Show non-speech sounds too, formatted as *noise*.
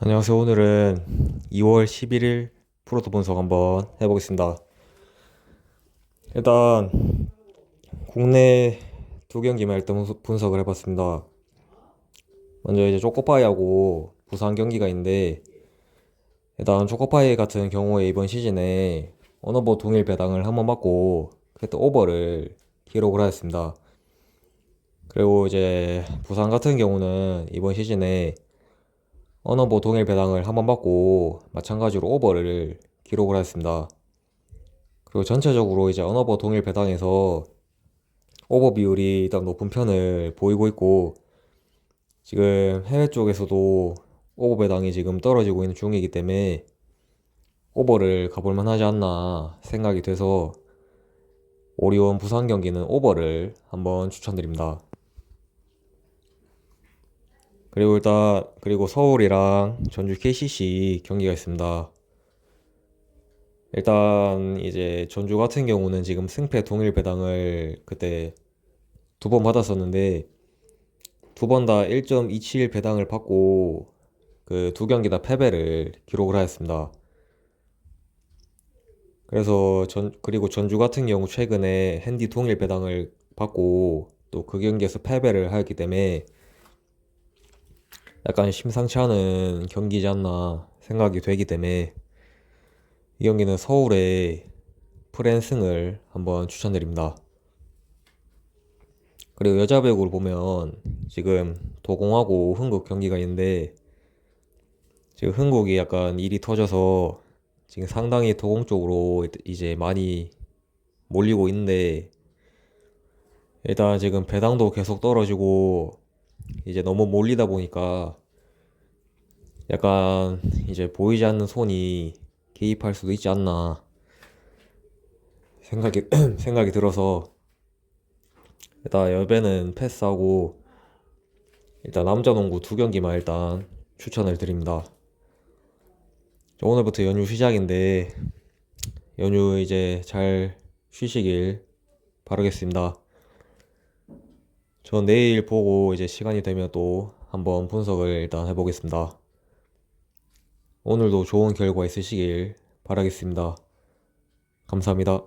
안녕하세요. 오늘은 2월 11일 프로토 분석 한번 해보겠습니다. 일단 국내 두 경기만 일단 분석- 분석을 해봤습니다. 먼저 이제 초코파이하고 부산 경기가 있는데 일단 초코파이 같은 경우에 이번 시즌에 어너버 동일 배당을 한번 받고 그때 오버를 기록을 하였습니다. 그리고 이제 부산 같은 경우는 이번 시즌에 언어보 동일 배당을 한 번 받고 마찬가지로 오버를 기록을 했습니다. 그리고 전체적으로 이제 언어보 동일 배당에서 오버 비율이 일단 높은 편을 보이고 있고 지금 해외 쪽에서도 오버 배당이 지금 떨어지고 있는 중이기 때문에 오버를 가볼 만 하지 않나 생각이 돼서 오리온 부산 경기는 오버를 한번 추천드립니다. 그리고 일단 그리고 서울이랑 전주 KCC 경기가 있습니다. 일단 이제 전주 같은 경우는 지금 승패 동일 배당을 그때 두 번 받았었는데 두 번 다 1.27 배당을 받고 그 두 경기 다 패배를 기록을 하였습니다. 그래서 전 그리고 전주 같은 경우 최근에 핸디 동일 배당을 받고 또 그 경기에서 패배를 하였기 때문에 약간 심상치 않은 경기지 않나 생각이 되기 때문에 이 경기는 서울의 프랜승을 한번 추천드립니다. 그리고 여자 배구를 보면 지금 도공하고 흥국 경기가 있는데 지금 흥국이 약간 일이 터져서 지금 상당히 도공 쪽으로 이제 많이 몰리고 있는데 일단 지금 배당도 계속 떨어지고 이제 너무 몰리다 보니까 약간 이제 보이지 않는 손이 개입할 수도 있지 않나 생각이 *clears throat* 생각이 들어서 일단 여배는 패스하고 일단 남자 농구 두 경기만 일단 추천을 드립니다. 오늘부터 연휴 시작인데 연휴 이제 잘 쉬시길 바라겠습니다. 전 내일 보고 이제 시간이 되면 또 한번 분석을 일단 해보겠습니다. 오늘도 좋은 결과 있으시길 바라겠습니다. 감사합니다.